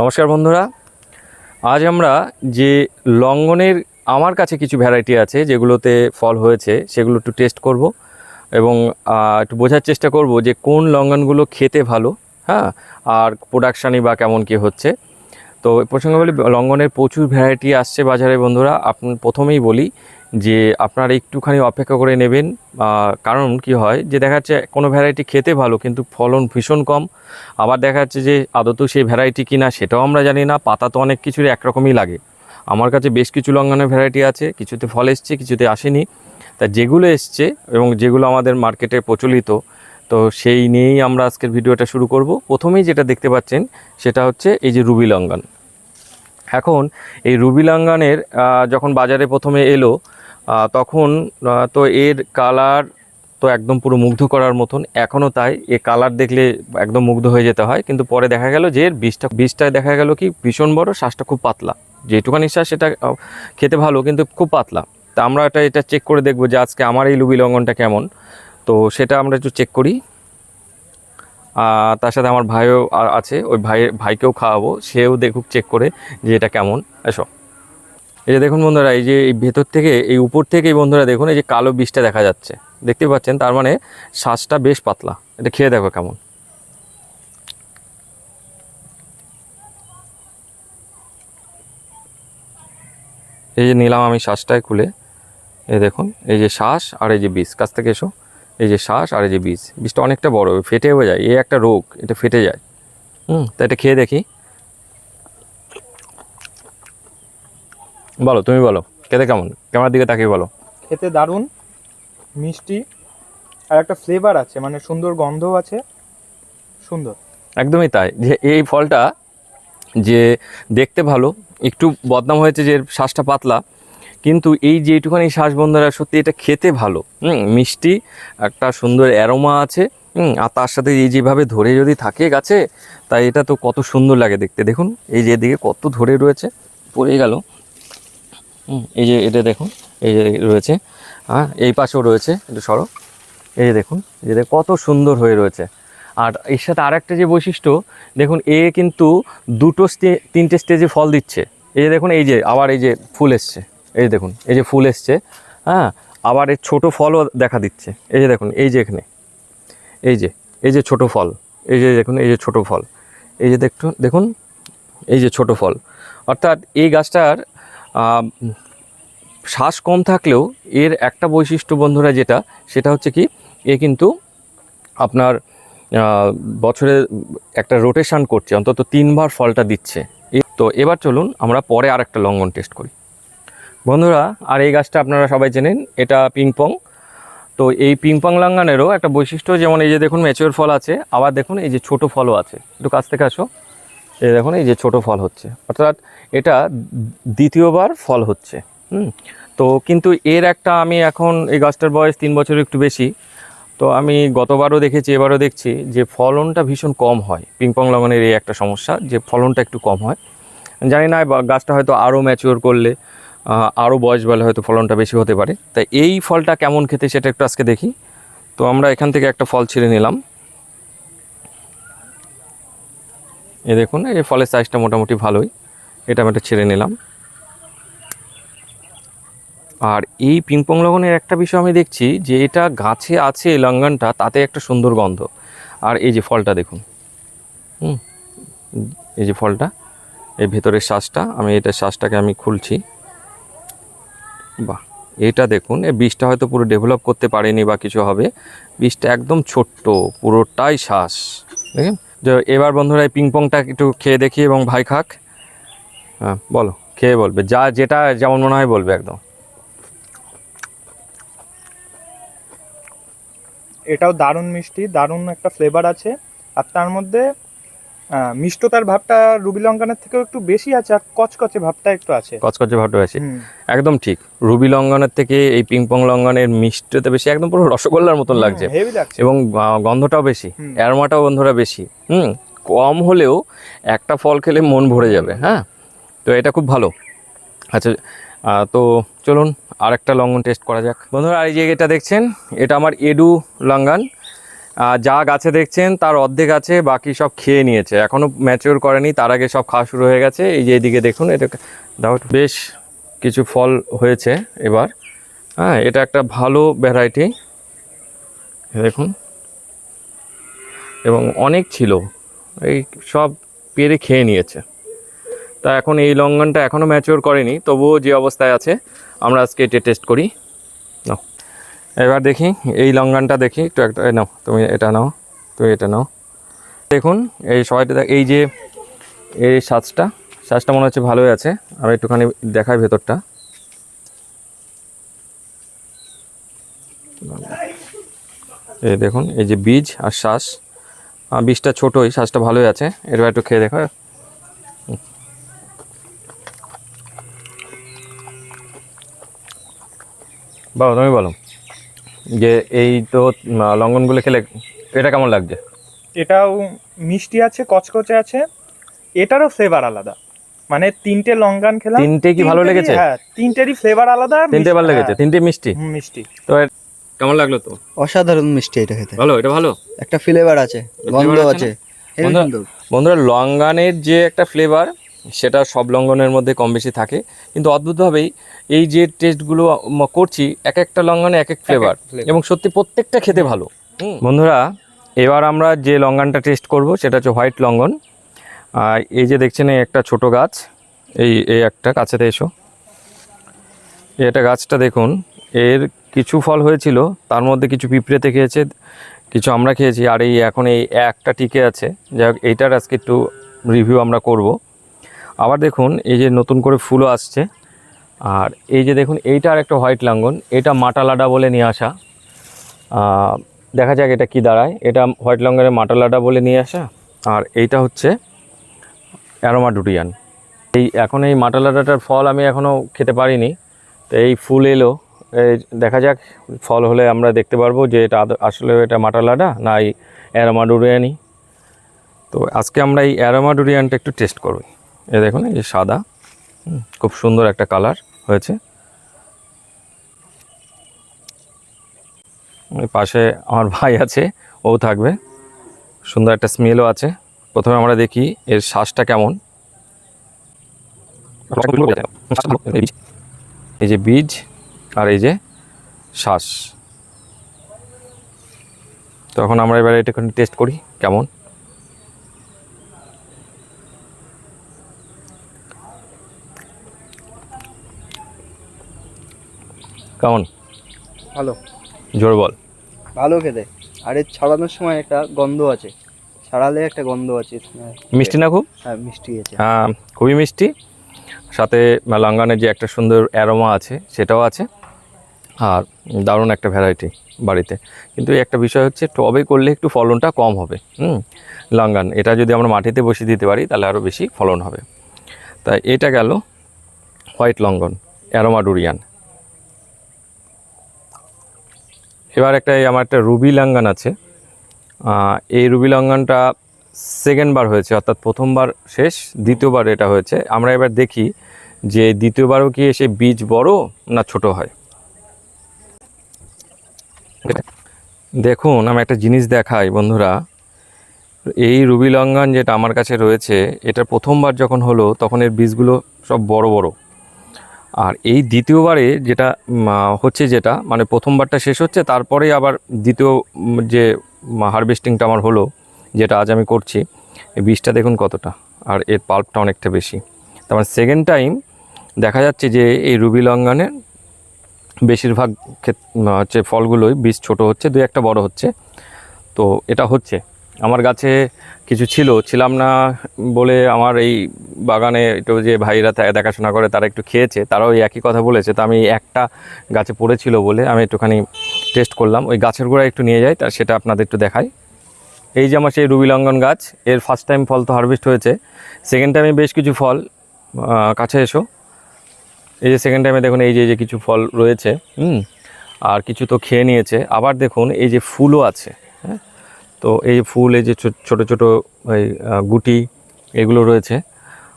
নমস্কার বন্ধুরা। আজ আমরা যে লঙ্ঘনের আমার কাছে কিছু ভ্যারাইটি আছে, যেগুলোতে ফল হয়েছে, সেগুলো একটু টেস্ট করব এবং একটু বোঝার চেষ্টা করব যে কোন লঙ্ঘনগুলো খেতে ভালো হ্যাঁ আর প্রোডাকশানই বা কেমন কী হচ্ছে। তো প্রসঙ্গে বলি লঙ্ঘনের প্রচুর ভ্যারাইটি আসছে বাজারে বন্ধুরা। আপনি প্রথমেই বলি যে আপনারা একটুখানি অপেক্ষা করে নেবেন। কারণ কি হয় যে দেখা যাচ্ছে কোনো ভ্যারাইটি খেতে ভালো, কিন্তু ফলন ভীষণ কম। আবার দেখা যাচ্ছে যে আদতেও সেই ভ্যারাইটি কিনা সেটাও আমরা জানি না। পাতা তো অনেক কিছুর একরকমই লাগে। আমার কাছে বেশ কিছু লঙ্ঘনের ভ্যারাইটি আছে, কিছুতে ফল এসছে, কিছুতে আসেনি। তা যেগুলো এসছে এবং যেগুলো আমাদের মার্কেটে প্রচলিত, তো সেই নিয়েই আমরা আজকের ভিডিওটা শুরু করব। প্রথমেই যেটা দেখতে পাচ্ছেন সেটা হচ্ছে এই যে রুবি লঙ্ঘন এখন এই রুবি লঙ্ঘনের যখন বাজারে প্রথমে এলো তখন তো এর কালার তো একদম পুরো মুগ্ধ করার মতন। এখনও তাই, এ কালার দেখলে একদম মুগ্ধ হয়ে যেতে হয়। কিন্তু পরে দেখা গেল যে এর বীজটা, বীজটায় দেখা গেল কি, ভীষণ বড়, শ্বাসটা খুব পাতলা। যেটুকানি শ্বাস, সেটা খেতে ভালো, কিন্তু খুব পাতলা। তা আমরা এটা এটা চেক করে দেখব যে আজকে আমার এই লুবি লঙ্ঘনটা কেমন। তো সেটা আমরা একটু চেক করি। তার সাথে আমার ভাইও আছে, ওই ভাই ভাইকেও খাওয়াবো, সেও দেখুক চেক করে যে এটা কেমন। এসো। এই যে দেখুন বন্ধুরা, এই যে এই ভেতর থেকে, এই উপর থেকে এই বন্ধুরা দেখুন, এই যে কালো বিষটা দেখা যাচ্ছে। দেখতে পাচ্ছেন, তার মানে শ্বাসটা বেশ পাতলা। এটা খেয়ে দেখো কেমন। এই যে নিলাম আমি শ্বাসটায় খুলে। এই দেখুন, এই যে শ্বাস আর এই যে বীজ। কাছ থেকে এসো। এই যে শ্বাস আর এই যে বীজ। বীজটা অনেকটা বড়, ফেটে হয়ে যায়। এই একটা রোগ, এটা ফেটে যায়। হুম, তা এটা খেয়ে দেখি। বলো তুমি বলো খেতে কেমন? ক্যামেরার দিকে তাকিয়ে বলো। খেতে দারুণ মিষ্টি আর একটা ফ্লেভার আছে মানে সুন্দর গন্ধও আছে সুন্দর। একদমই তাই যে এই ফলটা যে দেখতে ভালো একটু বদনাম হয়েছে যে এর শ্বাসটা পাতলা কিন্তু এই যে এইটুখানি শ্বাস বন্ধুরা সত্যি এটা খেতে ভালো মিষ্টি একটা সুন্দর অ্যারোমা আছে আর তার সাথে এই যেভাবে ধরে যদি থাকে গাছে তাই এটা তো কত সুন্দর লাগে দেখতে। দেখুন এই যে এদিকে কত ধরে রয়েছে পড়ে গেল। এই যে এটা দেখুন এই যে রয়েছে হ্যাঁ এই পাশেও রয়েছে একটু সরো এই যে দেখুন যে কত সুন্দর হয়ে রয়েছে আর এর সাথে আরেকটা যে বৈশিষ্ট্য দেখুন এ কিন্তু দুটো স্টে- তিনটে স্টেজে ফল দিচ্ছে এই যে দেখুন এই যে আবার এই যে ফুল এসছে এই যে দেখুন এই যে ফুল এসছে হ্যাঁ আবার এর ছোটো ফলও দেখা দিচ্ছে এই যে দেখুন এই যে এখানে এই যে এই যে ছোট ফল এই যে দেখুন এই যে ছোট ফল এই যে দেখুন দেখুন এই যে ছোট ফল অর্থাৎ এই গাছটার শ্বাস কম থাকলেও এর একটা বৈশিষ্ট্য বন্ধুরা যেটা, সেটা হচ্ছে কি, এ কিন্তু আপনার বছরে একটা রোটেশন করছে, অন্তত তিনবার ফলটা দিচ্ছে। তো এবার চলুন আমরা পরে আর একটা লঙ্ঘন টেস্ট করি। বন্ধুরা, আর এই গাছটা আপনারা সবাই চেনেন, এটা পিংপং তো এই পিংপং লঙ্ঘনেরও একটা বৈশিষ্ট্য, যেমন এই যে দেখুন ম্যাচিওর ফল আছে, আবার দেখুন এই যে ছোট ফলও আছে। একটু কাছ থেকে আসো। এই দেখুন, এই যে ছোট ফল হচ্ছে। অর্থাৎ এটা দ্বিতীয়বার ফল হচ্ছে। হুম? তো কিন্তু এর একটা আমি এখন এই গাছটার বয়স তিন বছর একটু বেশি। তো আমি গতবারও দেখেছি, এবারও দেখছি যে ফলনটা ভীষণ কম হয়। পিংপং লগনের এই একটা সমস্যা যে ফলনটা একটু কম হয়। জানি না গাছটা হয়তো আরও ম্যাচিওর করলে আরও বয়স বলে হয়তো ফলনটা বেশি হতে পারে। তাই এই ফলটা কেমন খেতে সেটা একটু আজকে দেখি। তো আমরা এখান থেকে একটা ফল ছিঁড়ে নিলাম। এই দেখুন এই ফলের সাইজটা মোটামুটি ভালোই। এটা আমি একটা ছিঁড়ে নিলাম। আর এই পিংপং লগনের একটা বিষয় আমি দেখছি যে এটা গাছে আছে এই লঙ্ঘনটা, তাতে একটা সুন্দর গন্ধ। আর এই যে ফলটা দেখুন, হুম, এই যে ফলটা, এই ভেতরের শ্বাসটা, আমি এটা শ্বাসটাকে আমি খুলছি। বাহ, এটা দেখুন, এই বীজটা হয়তো পুরো ডেভেলপ করতে পারেনি বা কিছু হবে। বীজটা একদম ছোট্ট, পুরোটাই শ্বাস, দেখেন। যে এবার বন্ধুরা এই পিংপংটা একটু খেয়ে দেখি এবং ভাই খাক। হ্যাঁ বলো, খেয়ে বলবে, যা যেটা যেমন মনে হয় বলবে একদম। এটাও দারুণ মিষ্টি, দারুণ একটা ফ্লেভার আছে। আর তার মধ্যে মিষ্টতার ভাবটা রুবি লঙ্কানের থেকেও একটু বেশি আছে আর কচকচে ভাবটা একটু আছে। কচকচে ভাবটা আছে একদম ঠিক। রুবি লঙ্ঘনের থেকে এই পিংপং লঙ্ঘনের মিষ্টিতে বেশি একদম পুরো রসগোল্লার মতন লাগছে। এবং গন্ধটাও বেশি। অ্যারোমাটাও বন্ধুরা বেশি। হুম কম হলেও একটা ফল খেলে মন ভরে যাবে হ্যাঁ? তো এটা খুব ভালো। আচ্ছা তো চলুন আর একটা লঙ্ঘন টেস্ট করা যাক। বন্ধুরা আর এই যে এটা দেখছেন এটা আমার এডু লঙ্ঘন। আহ, যা গাছে দেখছেন, তার অর্ধেক আছে, বাকি সব খেয়ে নিয়েছে। এখনও ম্যাচিওর করেনি, তার আগে সব খাওয়া শুরু হয়ে গেছে। এই যে এদিকে দেখুন, এটা দাও বেশ কিছু ফল হয়েছে এবার। হ্যাঁ এটা একটা ভালো ভ্যারাইটি দেখুন। এবং অনেক ছিল, এই সব পেরে খেয়ে নিয়েছে। তা এখন এই লঙ্ঘনটা এখনও ম্যাচিওর করেনি, তবুও যে অবস্থায় আছে, আমরা আজকে এটা টেস্ট করি। এবার দেখি, এই লঙ্ঘনটা দেখি, একটু একটা নাও, তুমি এটা নাও, তুমি এটা নাও। দেখুন, এই সবাইটা এই যে, এই শ্বাসটা শ্বাসটা মনে হচ্ছে ভালোই আছে, আমি একটুখানি দেখাই ভেতরটা। এই দেখুন, এই যে বীজ আর শ্বাস বীজটা ছোটোই শ্বাসটা ভালোই আছে এবার একটু খেয়ে দেখো। বাবা, তুমি বলো। যে এই তো লঙ্ঘনগুলো খেলে এটা কেমন লাগছে? এটাও মিষ্টি আছে কচকচে আছে এটারও ফ্লেভার আলাদা। মানে তিনটে লঙ্গান খেলাম তিনটে কি ভালো লেগেছে? হ্যাঁ তিনটেরই ফ্লেভার আলাদা তিনটে ভালো লেগেছে হ্যাঁ, তিনটে মিষ্টি। মিষ্টি। তো কেমন লাগল তো? অসাধারণ মিষ্টি এটা খেতে। ভালো এটা ভালো? একটা ফ্লেভার আছে গন্ধ আছে বন্ধুরা লঙ্গানের যে একটা ফ্লেভার সেটা সব লঙ্ঘনের মধ্যে কম বেশি থাকে। কিন্তু অদ্ভুতভাবেই এই যে টেস্টগুলো করছি এক একটা লঙ্ঘনে এক এক ফ্লেভার এবং সত্যি প্রত্যেকটা খেতে ভালো। বন্ধুরা এবার আমরা যে লঙ্ঘনটা টেস্ট করব সেটা হচ্ছে হোয়াইট লঙ্ঘন। আর এই যে দেখছেন এই একটা ছোট গাছ। এই এই একটা কাছেতে এসো। এই একটা গাছটা দেখুন এর কিছু ফল হয়েছিল তার মধ্যে কিছু পিঁপড়েতে খেয়েছে কিছু আমরা খেয়েছি। আর এই এখন এই একটা টিকে আছে। যাই হোক এইটার আজকে একটু রিভিউ আমরা করব। আবার দেখুন, এই যে নতুন করে ফুলও আসছে। আর এই যে দেখুন, এইটা আর একটা হোয়াইট লাঙ্গন। এটা মাটালাডা বলে নিয়ে আসা। দেখা যাক এটা কি দাঁড়ায়। এটা হোয়াইট লঙ্গনের মাটালাডা বলে নিয়ে আসা। আর এইটা হচ্ছে অ্যারোমা ডুরিয়ান এই এখন এই মাটালাডাটার ফল আমি এখনও খেতে পারিনি। তো এই ফুল এলো। এই দেখা যাক, ফল হলে আমরা দেখতে পারব যে এটা আসলে এটা মাটালাডা না এই অ্যারোমা ডুরিয়ানি তো আজকে আমরা এই অ্যারোমা ডুরিয়ানটা একটু টেস্ট করব। এ দেখুন, এই যে সাদা খুব সুন্দর একটা কালার হয়েছে। পাশে আমার ভাই আছে, ও থাকবে। সুন্দর একটা স্মেলও আছে। প্রথমে আমরা দেখি এর শ্বাসটা কেমন। এই যে বীজ আর এই যে শ্বাস। তখন আমরা এবারে এটা টেস্ট করি কেমন। কেমন? ভালো। জোর বল। ভালো খেতে। আর এর ছাড়ানোর সময় একটা গন্ধ আছে। ছাড়ালে একটা গন্ধ আছে মিষ্টি না খুব? হ্যাঁ মিষ্টি আছে। হ্যাঁ খুবই মিষ্টি। সাথে লঙ্গানের যে একটা সুন্দর অ্যারোমা আছে সেটাও আছে। আর দারুণ একটা ভ্যারাইটি বাড়িতে। কিন্তু একটা বিষয় হচ্ছে টবে করলে একটু ফলনটা কম হবে। হুম? লঙ্গান এটা যদি আমরা মাটিতে বসিয়ে দিতে পারি তাহলে আরও বেশি ফলন হবে। তাই এটা গেল হোয়াইট লঙ্গন অ্যারোমা ডুরিয়ান। এবার একটা আমার একটা রুবি লঙ্গান আছে। এই রুবি লঙ্গানটা সেকেন্ড বার হয়েছে, অর্থাৎ প্রথমবার শেষ, দ্বিতীয়বার এটা হয়েছে। আমরা এবার দেখি যে দ্বিতীয়বারও কি এসে বীজ বড় না ছোট হয়। দেখুন, আমি একটা জিনিস দেখাই, বন্ধুরা। এই রুবি লঙ্ঘন যেটা আমার কাছে রয়েছে, এটা প্রথমবার যখন হলো, তখন এর বীজগুলো সব বড় বড়। আর এই দ্বিতীয়বারে যেটা হচ্ছে যেটা মানে প্রথমবারটা শেষ হচ্ছে, তারপরে আবার দ্বিতীয় যে হারভেস্টিংটা আমার হলো, যেটা আজ আমি করছি, এই বীজটা দেখুন কতটা, আর এর পাল্পটা অনেকটা বেশি। তার মানে সেকেন্ড টাইম দেখা যাচ্ছে যে, এই রুবি লঙ্ঘনের বেশিরভাগ হচ্ছে ফলগুলোই বীজ ছোট হচ্ছে, দুই একটা বড় হচ্ছে। তো এটা হচ্ছে। আমার গাছে কিছু ছিল, ছিলাম না বলে আমার এই বাগানে একটু যে ভাইরা দেখাশোনা করে, তারা একটু খেয়েছে, তারাও এই একই কথা বলেছে, তো আমি একটা গাছে পড়েছিল বলে আমি একটুখানি টেস্ট করলাম, ওই গাছের গোড়ায় একটু নিয়ে যাই, তা সেটা আপনাদের একটু দেখাই। এই যে আমার সেই রুবি লঙ্ঘন গাছ, এর ফার্স্ট টাইম ফল তো হারভেস্ট হয়েছে সেকেন্ড টাইমে বেশ কিছু ফল কাছে এসো। এই যে সেকেন্ড টাইমে দেখুন, এই যে যে কিছু ফল রয়েছে, হুম, আর কিছু তো খেয়ে নিয়েছে। আবার দেখুন, এই যে ফুলও আছে হ্যাঁ তো এই ফুল এই যে ছোট ছোট এই গুটি এগুলো রয়েছে।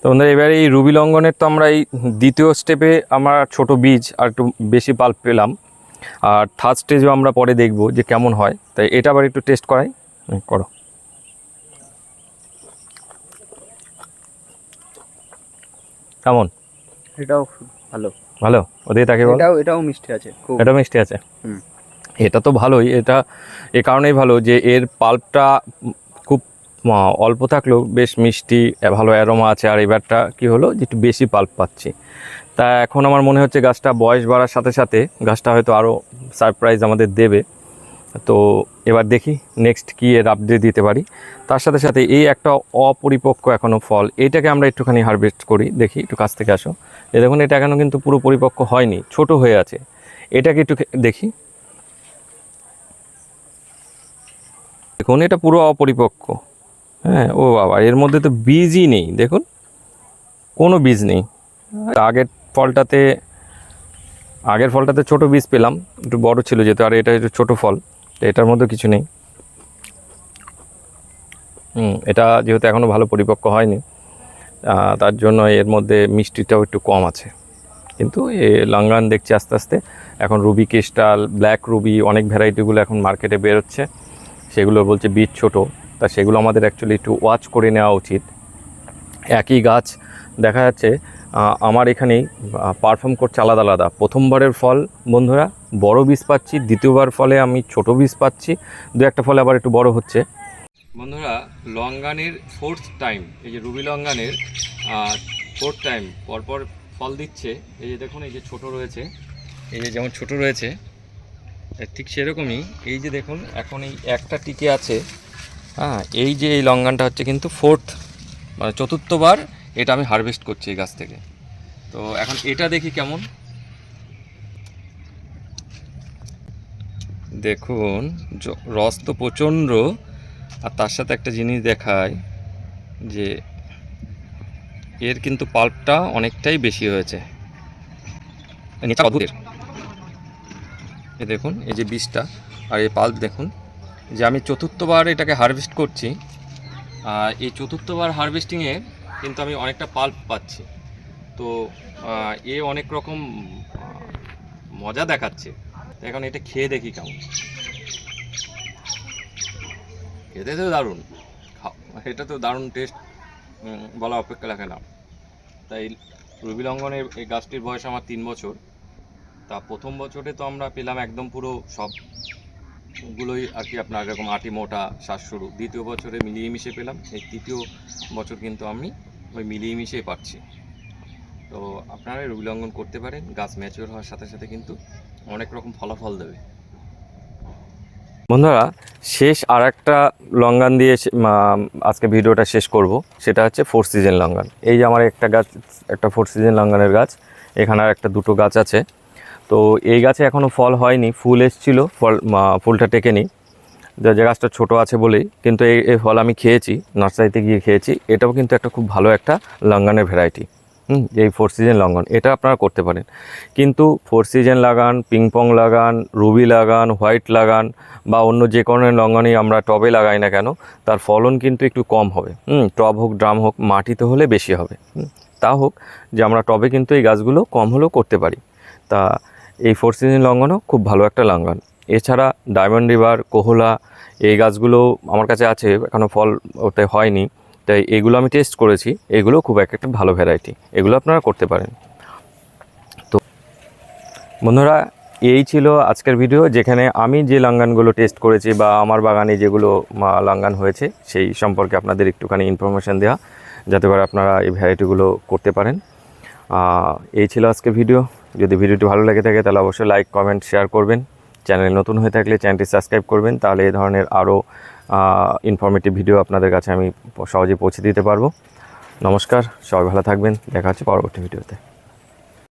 তো বন্ধুরা এবারে এই রুবি লঙ্ঘনের তো আমরা এই দ্বিতীয় স্টেপে আমরা ছোট বীজ আর একটু বেশি পাল্প পেলাম। আর থার্ড স্টেজও আমরা পরে দেখব যে কেমন হয়। তাই এটা আবার একটু টেস্ট করাই। করো। কেমন? এটাও ভালো। ভালো? ওদিকে তাকে এটাও এটাও মিষ্টি আছে খুব। এটা মিষ্টি আছে? হুম। এটা তো ভালোই, এটা এ কারণেই ভালো যে এর পাল্পটা খুব অল্প থাকলেও বেশ মিষ্টি ভালো অ্যারোমা আছে। আর এবারটা কি হলো যে একটু বেশি পাল্প পাচ্ছি। তা এখন আমার মনে হচ্ছে গাছটা বয়স বাড়ার সাথে সাথে গাছটা হয়তো আরও সারপ্রাইজ আমাদের দেবে। তো এবার দেখি নেক্সট কি এর আপডেট দিতে পারি। তার সাথে সাথে এই একটা অপরিপক্ক এখনও ফল এইটাকে আমরা একটুখানি হারভেস্ট করি। দেখি একটু কাছ থেকে আসো। এ দেখুন, এটা এখনও কিন্তু পুরো পরিপক্ক হয়নি, ছোট হয়ে আছে। এটাকে একটু দেখি। দেখুন, এটা পুরো অপরিপক্ক। হ্যাঁ ও বাবা, এর মধ্যে তো বীজই নেই, দেখুন। কোনো বীজ নেই। আগের ফলটাতে আগের ফলটাতে ছোট বীজ পেলাম, একটু বড় ছিল যেহেতু, আর এটা একটু ছোটো ফল এটার মধ্যে কিছু নেই। এটা যেহেতু এখনও ভালো পরিপক্ক হয়নি তার জন্য এর মধ্যে মিষ্টিটাও একটু কম আছে। কিন্তু এ লাঙ্গান দেখছি আস্তে আস্তে, এখন রুবি ক্রিস্টাল, ব্ল্যাক রুবি, অনেক ভ্যারাইটিগুলো এখন মার্কেটে বেরোচ্ছে। সেগুলো বলছে বীজ ছোট, তা সেগুলো আমাদের অ্যাকচুয়ালি একটু ওয়াচ করে নেওয়া উচিত। একই গাছ দেখা যাচ্ছে আমার এখানেই পারফর্ম করছে আলাদা আলাদা। প্রথমবারের ফল, বন্ধুরা, বড় বীজ পাচ্ছি, দ্বিতীয়বার ফলে আমি ছোট বীজ পাচ্ছি, দু একটা ফলে আবার একটু বড় হচ্ছে। বন্ধুরা, লঙ্গানের ফোর্থ টাইম এই যে রুবি লঙ্গানের ফোর্থ টাইম পরপর ফল দিচ্ছে। এই যে দেখুন, এই যে ছোট রয়েছে। এই যে যেমন ছোট রয়েছে ঠিক সেরকমই। এই যে দেখুন, এখন এই একটা টিকে আছে। হ্যাঁ এই যে এই লঙ্গানটা হচ্ছে কিন্তু ফোর্থ মানে চতুর্থবার এটা আমি হারভেস্ট করছি এই গাছ থেকে। তো এখন এটা দেখি কেমন। দেখুন রস তো প্রচণ্ড, আর তার সাথে একটা জিনিস দেখায় যে এর কিন্তু পাল্পটা অনেকটাই বেশি হয়েছে। নিচা এই দেখুন, এই যে বীজটা আর এই পাল্প দেখুন। যে আমি চতুর্থবার এটাকে হারভেস্ট করছি। আর এই চতুর্থবার হারভেস্টিংয়ে কিন্তু আমি অনেকটা পাল্প পাচ্ছি। তো এ অনেক রকম মজা দেখাচ্ছে। এখন এটা খেয়ে দেখি কেমন। খেতে তো দারুণ। এটা তো দারুণ টেস্ট বলা অপেক্ষা রাখে না। তাই রুবি লঙ্ঘনের এই গাছটির বয়স আমার তিন বছর। তা প্রথম বছরে তো আমরা পেলাম একদম পুরো সবগুলোই আর কি আপনার এরকম আটি মোটা শ্বাস শুরু। দ্বিতীয় বছরে মিলিয়ে মিশে পেলাম। এই তৃতীয় বছর কিন্তু আমি ওই মিলিয়ে মিশিয়ে পাচ্ছি। তো আপনারা রুবি লঙ্ঘন করতে পারেন, গাছ ম্যাচিওর হওয়ার সাথে সাথে কিন্তু অনেক রকম ফলাফল দেবে। বন্ধুরা, শেষ আর একটা লঙ্গান দিয়ে আজকে ভিডিওটা শেষ করব। সেটা হচ্ছে ফোর সিজন লঙ্গান। এই যে আমার একটা গাছ, একটা ফোর সিজন লঙ্গানের গাছ, এখানে আর একটা দুটো গাছ আছে। তো এই গাছে এখনও ফল হয়নি, ফুল এসছিল, ফল ফুলটা টেকেনি। যে যে গাছটা ছোট আছে বলেই, কিন্তু এই এই ফল আমি খেয়েছি, নার্সারিতে গিয়ে খেয়েছি, এটাও কিন্তু একটা খুব ভালো একটা লঙ্গানের ভ্যারাইটি। হুম এই ফোর সিজন লঙ্ঘন এটা আপনারা করতে পারেন। কিন্তু ফোর সিজন লাগান, পিংপং লাগান, রুবি লাগান, হোয়াইট লাগান, বা অন্য যে কোনো লঙ্ঘনই আমরা টবে লাগাই না কেন, তার ফলন কিন্তু একটু কম হবে। হুম, টব হোক, ড্রাম হোক, মাটিতে হলে বেশি হবে। তা হোক যে, আমরা টবে কিন্তু এই গাছগুলো কম হলেও করতে পারি। তা এই ফোর সিজন লঙ্ঘনও খুব ভালো একটা লঙ্ঘন। এছাড়া ডায়মন্ড রিভার কোহলা এই গাছগুলো আমার কাছে আছে এখনও ফল ওতে হয়নি। তাই এগুলো আমি টেস্ট করেছি, এগুলো খুব এক একটা ভালো ভ্যারাইটি এগুলো আপনারা করতে পারেন। তো বন্ধুরা, এই ছিল আজকের ভিডিও যেখানে আমি যে লাঙ্গানগুলো টেস্ট করেছি বা আমার বাগানে যেগুলো লাঙ্গান হয়েছে, সেই সম্পর্কে আপনাদের একটুখানি ইনফরমেশান দেওয়া, যাতে করে আপনারা এই ভ্যারাইটিগুলো করতে পারেন। এই ছিল আজকের ভিডিও যদি ভিডিওটি ভালো লেগে থাকে, তাহলে অবশ্যই লাইক কমেন্ট শেয়ার করবেন। চ্যানেল নতুন হয়ে থাকলে চ্যানেলটি সাবস্ক্রাইব করবেন, তাহলে এই ধরনের আরও ইনফরমেটিভ ভিডিও আপনাদের কাছে আমি সহজে পৌঁছে দিতে পারব। নমস্কার, সবাই ভালো থাকবেন। দেখা হচ্ছে পরবর্তী ভিডিওতে